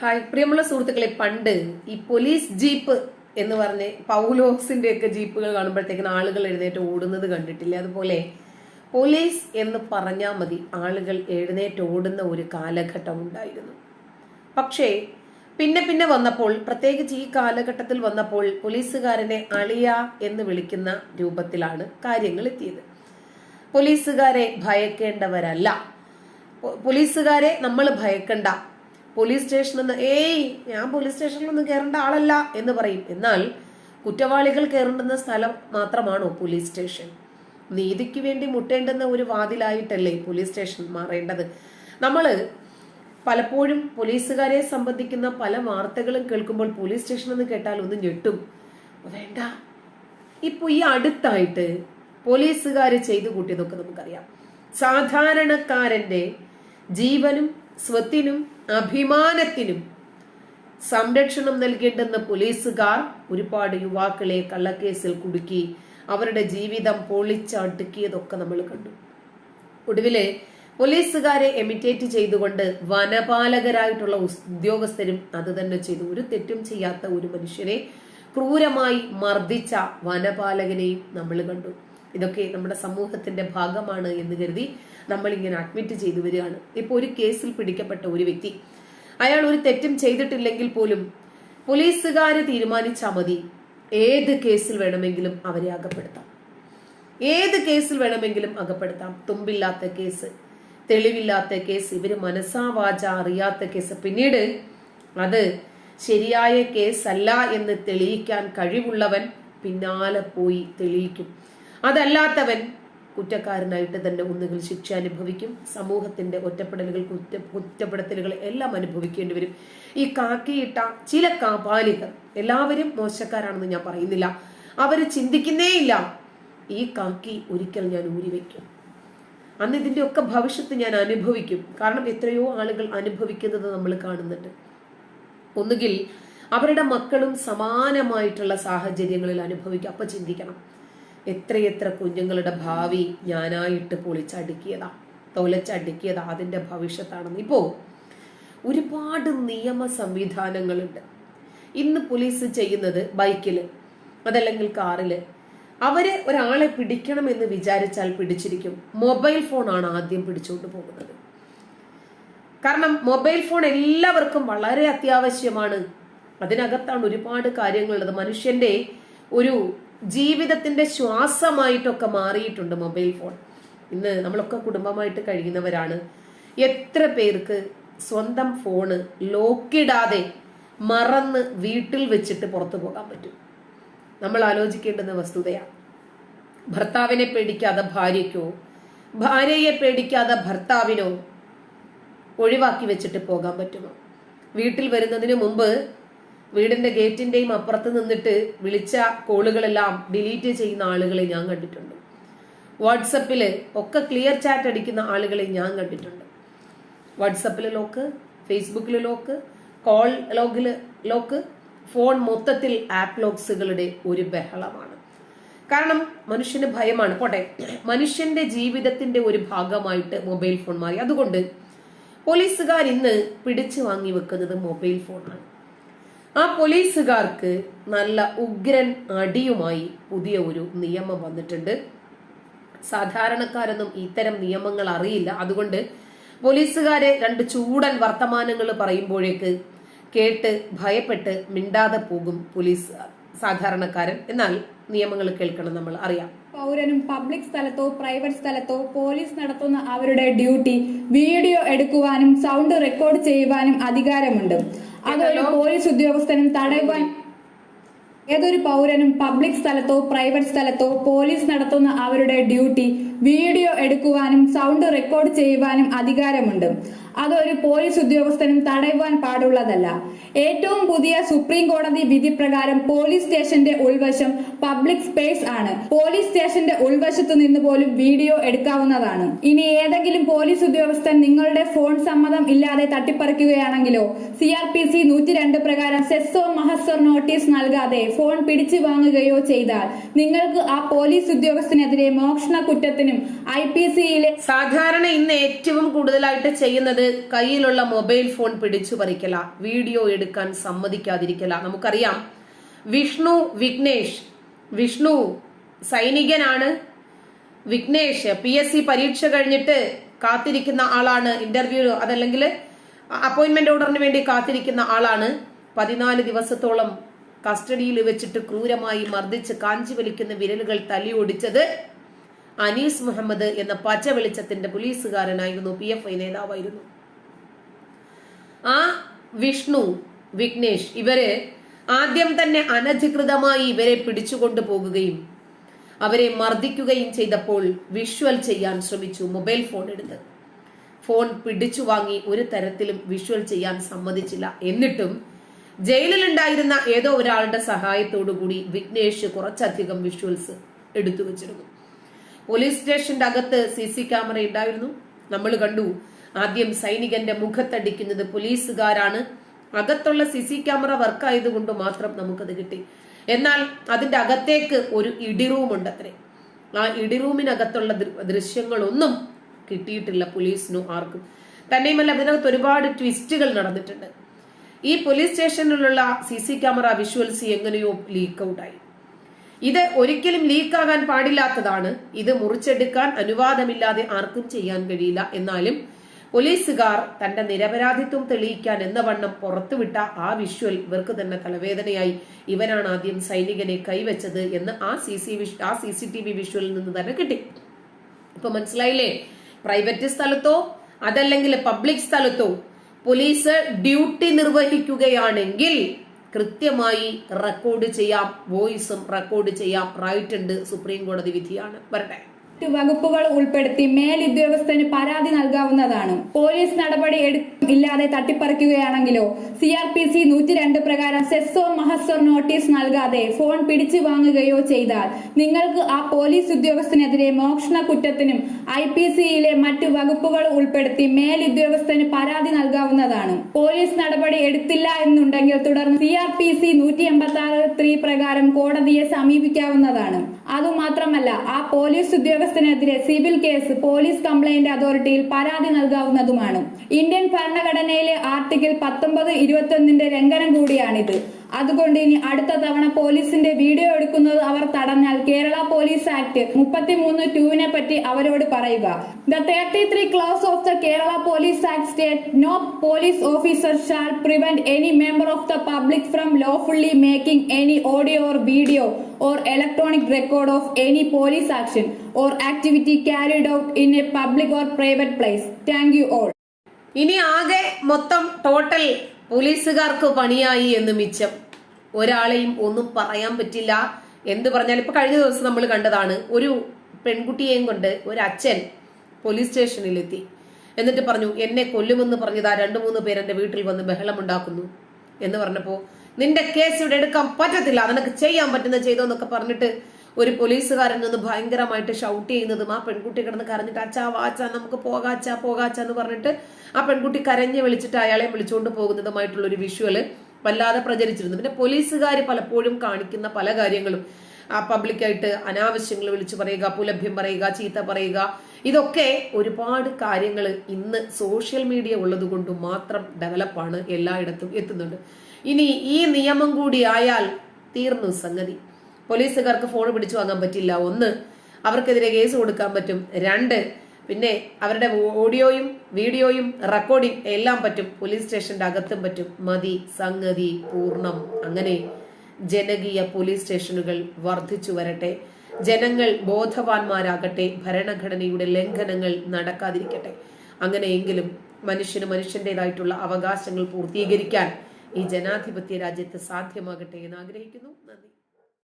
Hi. പ്രിയമുള്ള സുഹൃത്തുക്കളെ പണ്ട് ഈ പോലീസ് ജീപ്പ് എന്ന് പറഞ്ഞ് പൗലോസിന്റെ ഒക്കെ ജീപ്പുകൾ കാണുമ്പോഴത്തേക്കും ആളുകൾ എഴുന്നേറ്റ് ഓടുന്നത് കണ്ടിട്ടില്ല? അതുപോലെ പോലീസ് എന്ന് പറഞ്ഞാൽ മതി ആളുകൾ എഴുന്നേറ്റ് ഓടുന്ന ഒരു കാലഘട്ടം ഉണ്ടായിരുന്നു. പക്ഷേ പിന്നെ പിന്നെ വന്നപ്പോൾ പ്രത്യേകിച്ച് ഈ കാലഘട്ടത്തിൽ വന്നപ്പോൾ പോലീസുകാരനെ അളിയ എന്ന് വിളിക്കുന്ന രൂപത്തിലാണ് കാര്യങ്ങൾ എത്തിയത്. പോലീസുകാരെ ഭയക്കേണ്ടവരല്ല. പോലീസുകാരെ നമ്മൾ ഭയക്കണ്ട. പോലീസ് സ്റ്റേഷനിൽ നിന്ന് ഏയ് ഞാൻ പോലീസ് സ്റ്റേഷനിലൊന്നും കയറേണ്ട ആളല്ല എന്ന് പറയും. എന്നാൽ കുറ്റവാളികൾ കയറേണ്ടുന്ന സ്ഥലം മാത്രമാണോ പോലീസ് സ്റ്റേഷൻ? നീതിക്ക് വേണ്ടി മുട്ടേണ്ടുന്ന ഒരു വാതിലായിട്ടല്ലേ പോലീസ് സ്റ്റേഷൻ മാറേണ്ടത്? നമ്മൾ പലപ്പോഴും പോലീസുകാരെ സംബന്ധിക്കുന്ന പല വാർത്തകളും കേൾക്കുമ്പോൾ പോലീസ് സ്റ്റേഷൻ എന്ന് കേട്ടാൽ ഒന്ന് ഞെട്ടും. വേണ്ട. ഇപ്പൊ ഈ അടുത്തായിട്ട് പോലീസുകാർ ചെയ്തു കൂട്ടിയതൊക്കെ നമുക്കറിയാം. സാധാരണക്കാരന്റെ ജീവനും സ്വത്തിനും അഭിമാനത്തിനും സംരക്ഷണം നൽകേണ്ടെന്ന് പോലീസുകാർ ഒരുപാട് യുവാക്കളെ കള്ളക്കേസിൽ കുടുക്കി അവരുടെ ജീവിതം പൊളിച്ചടുക്കിയതൊക്കെ നമ്മൾ കണ്ടു. ഒടുവിലെ പോലീസുകാരെ എമിറ്റേറ്റ് ചെയ്തുകൊണ്ട് വനപാലകരായിട്ടുള്ള ഉദ്യോഗസ്ഥരും അത് തന്നെ ചെയ്തു. ഒരു തെറ്റും ചെയ്യാത്ത ഒരു മനുഷ്യനെ ക്രൂരമായി മർദ്ദിച്ച വനപാലകനെയും നമ്മൾ കണ്ടു. ഇതൊക്കെ നമ്മുടെ സമൂഹത്തിന്റെ ഭാഗമാണ് എന്ന് കരുതി നമ്മൾ ഇങ്ങനെ അഡ്മിറ്റ് ചെയ്തു വരികയാണ്. ഇപ്പൊ ഒരു കേസിൽ പിടിക്കപ്പെട്ട ഒരു വ്യക്തി അയാൾ ഒരു തെറ്റും ചെയ്തിട്ടില്ലെങ്കിൽ പോലും പോലീസുകാര് തീരുമാനിച്ചാൽ മതി ഏത് കേസിൽ വേണമെങ്കിലും അവരെ അകപ്പെടുത്താം. ഏത് കേസിൽ വേണമെങ്കിലും അകപ്പെടുത്താം. തുമ്പില്ലാത്ത കേസ് തെളിവില്ലാത്ത കേസ് ഇവർ മനസ്സാവാച അറിയാത്ത കേസ്. പിന്നീട് അത് ശരിയായ കേസല്ല എന്ന് തെളിയിക്കാൻ കഴിവുള്ളവൻ പിന്നാലെ പോയി തെളിയിക്കും. അതല്ലാത്തവൻ കുറ്റക്കാരനായിട്ട് തന്നെ ഒന്നുകിൽ ശിക്ഷ അനുഭവിക്കും. സമൂഹത്തിന്റെ ഒറ്റപ്പെടലുകൾ കുറ്റ കുറ്റപ്പെടുത്തലുകൾ എല്ലാം അനുഭവിക്കേണ്ടി വരും. ഈ കാക്കിയിട്ട ചില കാപാലികർ എല്ലാവരും മോശക്കാരാണെന്ന് ഞാൻ പറയുന്നില്ല. അവർ ചിന്തിക്കുന്നേയില്ല. ഈ കാക്കി ഒരിക്കൽ ഞാൻ ഊരി ഊരിവെക്കും അന്ന് ഇതിന്റെ ഒക്കെ ഭവിഷ്യത്ത് ഞാൻ അനുഭവിക്കും. കാരണം എത്രയോ ആളുകൾ അനുഭവിക്കുന്നത് നമ്മൾ കാണുന്നുണ്ട്. ഒന്നുകിൽ അവരുടെ മക്കളും സമാനമായിട്ടുള്ള സാഹചര്യങ്ങളിൽ അനുഭവിക്കും. അപ്പൊ ചിന്തിക്കണം. എത്രയെത്ര കുഞ്ഞുങ്ങളുടെ ഭാവി ഞാനായിട്ട് പൊളിച്ചടുക്കിയതാ തൊലച്ചടുക്കിയതാ അതിന്റെ ഭവിഷ്യത്താണെന്ന്. ഇപ്പോൾ ഒരുപാട് നിയമ സംവിധാനങ്ങളുണ്ട്. ഇന്ന് പോലീസ് ചെയ്യുന്നത് ബൈക്കിൽ അതല്ലെങ്കിൽ കാറിൽ അവരെ ഒരാളെ പിടിക്കണമെന്ന് വിചാരിച്ചാൽ പിടിച്ചിരിക്കും. മൊബൈൽ ഫോണാണ് ആദ്യം പിടിച്ചുകൊണ്ട് പോകുന്നത്. കാരണം മൊബൈൽ ഫോൺ എല്ലാവർക്കും വളരെ അത്യാവശ്യമാണ്. അതിനകത്താണ് ഒരുപാട് കാര്യങ്ങളുള്ളത്. മനുഷ്യന്റെ ഒരു ജീവിതത്തിന്റെ ശ്വാസമായിട്ടൊക്കെ മാറിയിട്ടുണ്ട് മൊബൈൽ ഫോൺ. ഇന്ന് നമ്മളൊക്കെ കുടുംബമായിട്ട് കഴിയുന്നവരാണ്. എത്ര പേർക്ക് സ്വന്തം ഫോണ് ലോക്കിടാതെ മറന്ന് വീട്ടിൽ വെച്ചിട്ട് പുറത്തു പോകാൻ പറ്റും? നമ്മൾ ആലോചിക്കേണ്ടുന്ന വസ്തുതയാണ് ഭർത്താവിനെ പേടിക്കാതെ ഭാര്യയ്ക്കോ ഭാര്യയെ പേടിക്കാതെ ഭർത്താവിനോ ഒഴിവാക്കി വെച്ചിട്ട് പോകാൻ പറ്റുമോ? വീട്ടിൽ വരുന്നതിന് മുമ്പ് വീടിന്റെ ഗേറ്റിന്റെയും അപ്പുറത്ത് നിന്നിട്ട് വിളിച്ച കോളുകളെല്ലാം ഡിലീറ്റ് ചെയ്യുന്ന ആളുകളെ ഞാൻ കണ്ടിട്ടുണ്ട്. വാട്സപ്പിൽ ഒക്കെ ക്ലിയർ ചാറ്റ് അടിക്കുന്ന ആളുകളെ ഞാൻ കണ്ടിട്ടുണ്ട്. വാട്സപ്പിൽ ലോക്ക് ഫേസ്ബുക്കിൽ ലോക്ക് കോൾ ലോഗിൽ ലോക്ക് ഫോൺ മൊത്തത്തിൽ ആപ്പ് ലോക്സുകളുടെ ഒരു ബഹളമാണ്. കാരണം മനുഷ്യന് ഭയമാണ്. പോട്ടെ മനുഷ്യന്റെ ജീവിതത്തിന്റെ ഒരു ഭാഗമായിട്ട് മൊബൈൽ ഫോൺ മാറി. അതുകൊണ്ട് പോലീസുകാർ ഇന്ന് പിടിച്ചു വാങ്ങി വെക്കുന്നത് മൊബൈൽ ഫോണാണ്. ആ പോലീസുകാർക്ക് നല്ല ഉഗ്രൻ അടിയുമായി പുതിയ ഒരു നിയമം വന്നിട്ടുണ്ട്. സാധാരണക്കാരൊന്നും ഇത്തരം നിയമങ്ങൾ അറിയില്ല. അതുകൊണ്ട് പോലീസുകാരെ രണ്ട് ചൂടൻ വർത്തമാനങ്ങൾ പറയുമ്പോഴേക്ക് കേട്ട് ഭയപ്പെട്ട് മിണ്ടാതെ പോകും പോലീസ് സാധാരണക്കാരൻ. എന്നാൽ നിയമങ്ങൾ കേൾക്കണം നമ്മൾ അറിയാം. പൗരനും പബ്ലിക് സ്ഥലത്തോ പ്രൈവറ്റ് സ്ഥലത്തോ പോലീസ് നടത്തുന്ന അവരുടെ ഡ്യൂട്ടി വീഡിയോ എടുക്കുവാനും സൗണ്ട് റെക്കോർഡ് ചെയ്യുവാനും അധികാരമുണ്ട്. അതൊരു പോലീസ് ഉദ്യോഗസ്ഥനും തടയുവാൻ ഏതൊരു പൗരനും പബ്ലിക് സ്ഥലത്തോ പ്രൈവറ്റ് സ്ഥലത്തോ പോലീസ് നടത്തുന്ന അവരുടെ ഡ്യൂട്ടി വീഡിയോ എടുക്കുവാനും സൗണ്ട് റെക്കോർഡ് ചെയ്യുവാനും അധികാരമുണ്ട്. അതൊരു പോലീസ് ഉദ്യോഗസ്ഥനും തടയുവാൻ പാടുള്ളതല്ല. ഏറ്റവും പുതിയ സുപ്രീം കോടതി വിധി പ്രകാരം പോലീസ് സ്റ്റേഷന്റെ ഉൾവശം പബ്ലിക് സ്പേസ് ആണ്. പോലീസ് സ്റ്റേഷന്റെ ഉൾവശത്ത് നിന്ന് പോലും വീഡിയോ എടുക്കാവുന്നതാണ്. ഇനി ഏതെങ്കിലും പോലീസ് ഉദ്യോഗസ്ഥൻ നിങ്ങളുടെ ഫോൺ സമ്മതം ഇല്ലാതെ തട്ടിപ്പറിക്കുകയാണെങ്കിലോ സി ആർ പി സി നൂറ്റി രണ്ട് പ്രകാരം സെസ്സോ മഹസ്സോ നോട്ടീസ് നൽകാതെ ഫോൺ പിടിച്ചു വാങ്ങുകയോ ചെയ്താൽ നിങ്ങൾക്ക് ആ പോലീസ് ഉദ്യോഗസ്ഥനെതിരെ മോഷണ കുറ്റത്തിനും ഐ പി സിയിലെ സാധാരണ ഇന്ന് ഏറ്റവും കൂടുതലായിട്ട് ചെയ്യുന്നത് കയ്യിലുള്ള മൊബൈൽ ഫോൺ പിടിച്ചു പറിക്കല വീഡിയോ എടുക്കാൻ സമ്മതിക്കാതിരിക്കല. നമുക്കറിയാം. വിഷ്ണു വിഘ്നേഷ്. വിഷ്ണു സൈനികനാണ്. വിഘ്നേഷ് പി എസ് സി പരീക്ഷ കഴിഞ്ഞിട്ട് കാത്തിരിക്കുന്ന ആളാണ് ഇന്റർവ്യൂ അതല്ലെങ്കിൽ അപ്പോയിന്റ്മെന്റ് ഓർഡറിന് വേണ്ടി കാത്തിരിക്കുന്ന ആളാണ്. പതിനാല് ദിവസത്തോളം കസ്റ്റഡിയിൽ വെച്ചിട്ട് ക്രൂരമായി മർദ്ദിച്ച് കാഞ്ചി വലിക്കുന്ന വിരലുകൾ തല്ലിയൊടിച്ചത് അനീസ് മുഹമ്മദ് എന്ന പച്ച വെളിച്ചത്തിന്റെ പോലീസുകാരനായിരുന്നു. പി എഫ് ഐ നേതാവായിരുന്നു. ആ വിഷ്ണു വിഘ്നേഷ് ഇവർ ആദ്യം തന്നെ അനധികൃതമായി ഇവരെ പിടിച്ചുകൊണ്ടു പോകുകയും അവരെ മർദ്ദിക്കുകയും ചെയ്തപ്പോൾ വിഷ്വൽ ചെയ്യാൻ ശ്രമിച്ചു മൊബൈൽ ഫോൺ എടുത്ത്. ഫോൺ പിടിച്ചു വാങ്ങി ഒരു തരത്തിലും വിഷ്വൽ ചെയ്യാൻ സമ്മതിച്ചില്ല. എന്നിട്ടും ജയിലിലുണ്ടായിരുന്ന ഏതോ ഒരാളുടെ കൂടി വിഘ്നേഷ് കുറച്ചധികം വിഷ്വൽസ് എടുത്തു വെച്ചിരുന്നു. പോലീസ് സ്റ്റേഷന്റെ അകത്ത് സി സി ക്യാമറ ഉണ്ടായിരുന്നു. നമ്മൾ കണ്ടു ആദ്യം സൈനികന്റെ മുഖത്തടിക്കുന്നത് പോലീസുകാരാണ്. അകത്തുള്ള സി സി ക്യാമറ വർക്ക് ആയതുകൊണ്ട് മാത്രം നമുക്കത് കിട്ടി. എന്നാൽ അതിന്റെ അകത്തേക്ക് ഒരു ഇടിറൂം ഉണ്ട് അത്രേ ആ ഇടിറൂമിനകത്തുള്ള ദൃശ്യങ്ങളൊന്നും കിട്ടിയിട്ടില്ല പോലീസിനോ ആർക്കും. തന്നെയുമല്ല അതിനകത്ത് ഒരുപാട് ട്വിസ്റ്റുകൾ നടന്നിട്ടുണ്ട്. ഈ പോലീസ് സ്റ്റേഷനിലുള്ള സി സി ക്യാമറ വിഷ്വൽസ് എങ്ങനെയോ ലീക്ക് ഔട്ടായി ഇത് ഒരിക്കലും ലീക്കാകാൻ പാടില്ലാത്തതാണ്. ഇത് മുറിച്ചെടുക്കാൻ അനുവാദമില്ലാതെ ആർക്കും ചെയ്യാൻ കഴിയില്ല. എന്നാലും പോലീസുകാർ തന്റെ നിരപരാധിത്വം തെളിയിക്കാൻ എന്ന വണ്ണം പുറത്തുവിട്ട ആ വിഷ്വൽ ഇവർക്ക് തന്നെ തലവേദനയായി. ഇവനാണ് ആദ്യം സൈനികനെ കൈവച്ചത് എന്ന് ആ സി സി ആ സി സി ടി വി വിഷ്വലിൽ നിന്ന് തന്നെ കിട്ടി. ഇപ്പൊ മനസ്സിലായില്ലേ? പ്രൈവറ്റ് സ്ഥലത്തോ അതല്ലെങ്കിൽ പബ്ലിക് സ്ഥലത്തോ പോലീസ് ഡ്യൂട്ടി നിർവഹിക്കുകയാണെങ്കിൽ കൃത്യമായി റെക്കോർഡ് ചെയ്യാം വോയിസും റെക്കോർഡ് ചെയ്യാം. റൈറ്റ് ഉണ്ട് സുപ്രീം കോടതി വിധിയാണ്. വരട്ടെ. മറ്റ് വകുപ്പുകൾ ഉൾപ്പെടുത്തി മേലുദ്യോഗസ്ഥന് പരാതി നൽകാവുന്നതാണ്. പോലീസ് നടപടി ഇല്ലാതെ തട്ടിപ്പറിക്കുകയാണെങ്കിലോ സി ആർ പി സി നൂറ്റി രണ്ട് പ്രകാരം സെസ്സോ മഹസോ നോട്ടീസ് നൽകാതെ ഫോൺ പിടിച്ചു വാങ്ങുകയോ ചെയ്താൽ നിങ്ങൾക്ക് ആ പോലീസ് ഉദ്യോഗസ്ഥനെതിരെ മോഷണ കുറ്റത്തിനും ഐ പി സിയിലെ മറ്റു വകുപ്പുകൾ ഉൾപ്പെടുത്തി മേലുദ്യോഗസ്ഥന് പരാതി നൽകാവുന്നതാണ്. പോലീസ് നടപടി എടുത്തില്ല എന്നുണ്ടെങ്കിൽ തുടർന്ന് സി ആർ പി സി നൂറ്റി എൺപത്തി ത്രീ പ്രകാരം കോടതിയെ സമീപിക്കാവുന്നതാണ്. അതുമാത്രമല്ല ആ പോലീസ് ഉദ്യോഗസ്ഥനെതിരെ സിവിൽ കേസ് പോലീസ് കംപ്ലൈന്റ് അതോറിറ്റിയിൽ പരാതി നൽകാവുന്നതുമാണ്. ഇന്ത്യൻ ഭരണഘടനയിലെ ആർട്ടിക്കിൾ പത്തൊമ്പത് ഇരുപത്തൊന്നിന്റെ ലംഘനം കൂടിയാണിത്. അതുകൊണ്ട് ഇനി അടുത്ത തവണ പോലീസിന്റെ വീഡിയോ എടുക്കുന്നത് അവർ തടഞ്ഞാൽ കേരള പോലീസ് ആക്ട് മുപ്പത്തിമൂന്ന് ടൂവിനെ പറ്റി അവരോട് പറയുക the thirty three clause of the Kerala police act state no police officer shall prevent any member of the public from lawfully making any audio or video or electronic record of any police action or activity carried out in a public or private place. Thank you all. ഇനി ആകെ മൊത്തം total പോലീസുകാർക്ക് പണിയായി എന്ന് മിച്ചം ഒരാളെയും ഒന്നും പറയാൻ പറ്റില്ല എന്ത് പറഞ്ഞാൽ ഇപ്പൊ കഴിഞ്ഞ ദിവസം നമ്മൾ കണ്ടതാണ് ഒരു പെൺകുട്ടിയെയും കൊണ്ട് ഒരു അച്ഛൻ പോലീസ് സ്റ്റേഷനിലെത്തി എന്നിട്ട് പറഞ്ഞു എന്നെ കൊല്ലുമെന്ന് പറഞ്ഞതാ രണ്ടു മൂന്ന് പേരെന്റെ വീട്ടിൽ വന്ന് ബഹളമുണ്ടാക്കുന്നു. എന്ന് പറഞ്ഞപ്പോ നിന്റെ കേസ് ഇവിടെ എടുക്കാൻ പറ്റത്തില്ല. നിനക്ക് ചെയ്യാൻ പറ്റുന്ന ചെയ്തോ എന്നൊക്കെ പറഞ്ഞിട്ട് ഒരു പോലീസുകാരൻ നിന്ന് ഭയങ്കരമായിട്ട് ഷൗട്ട് ചെയ്യുന്നതും ആ പെൺകുട്ടി കിടന്ന് കരഞ്ഞിട്ട് അച്ഛാ വാച്ചാ നമുക്ക് പോകാച്ചാ പോകാച്ചാ എന്ന് പറഞ്ഞിട്ട് ആ പെൺകുട്ടി കരഞ്ഞ് വിളിച്ചിട്ട് അയാളെ വിളിച്ചുകൊണ്ട് പോകുന്നതുമായിട്ടുള്ള ഒരു വിഷ്വൽ വല്ലാതെ പ്രചരിച്ചിരുന്നു. പിന്നെ പോലീസുകാർ പലപ്പോഴും കാണിക്കുന്ന പല കാര്യങ്ങളും. പബ്ലിക്കായിട്ട് അനാവശ്യങ്ങൾ വിളിച്ചു പറയുക പുലഭ്യം പറയുക ചീത്ത പറയുക. ഇതൊക്കെ ഒരുപാട് കാര്യങ്ങൾ ഇന്ന് സോഷ്യൽ മീഡിയ ഉള്ളത് കൊണ്ട് മാത്രം ഡെവലപ്പാണ് എല്ലായിടത്തും എത്തുന്നുണ്ട്. ഇനി ഈ നിയമം കൂടി ആയാൽ തീർന്നു സംഗതി. പോലീസുകാർക്ക് ഫോൺ പിടിച്ചു വാങ്ങാൻ പറ്റില്ല. ഒന്ന് അവർക്കെതിരെ കേസ് കൊടുക്കാൻ പറ്റും. രണ്ട് പിന്നെ അവരുടെ ഓഡിയോയും വീഡിയോയും റെക്കോർഡിംഗ് എല്ലാം പറ്റും. പോലീസ് സ്റ്റേഷന്റെ അകത്തും പറ്റും. മതി സംഗതി പൂർണം. അങ്ങനെ ജനകീയ പോലീസ് സ്റ്റേഷനുകൾ വർദ്ധിച്ചു വരട്ടെ. ജനങ്ങൾ ബോധവാന്മാരാകട്ടെ. ഭരണഘടനയുടെ ലംഘനങ്ങൾ നടക്കാതിരിക്കട്ടെ. അങ്ങനെയെങ്കിലും മനുഷ്യന് മനുഷ്യന്റേതായിട്ടുള്ള അവകാശങ്ങൾ പൂർത്തീകരിക്കാൻ ഈ ജനാധിപത്യ രാജ്യത്ത് സാധ്യമാകട്ടെ എന്ന് ആഗ്രഹിക്കുന്നു. നന്ദി.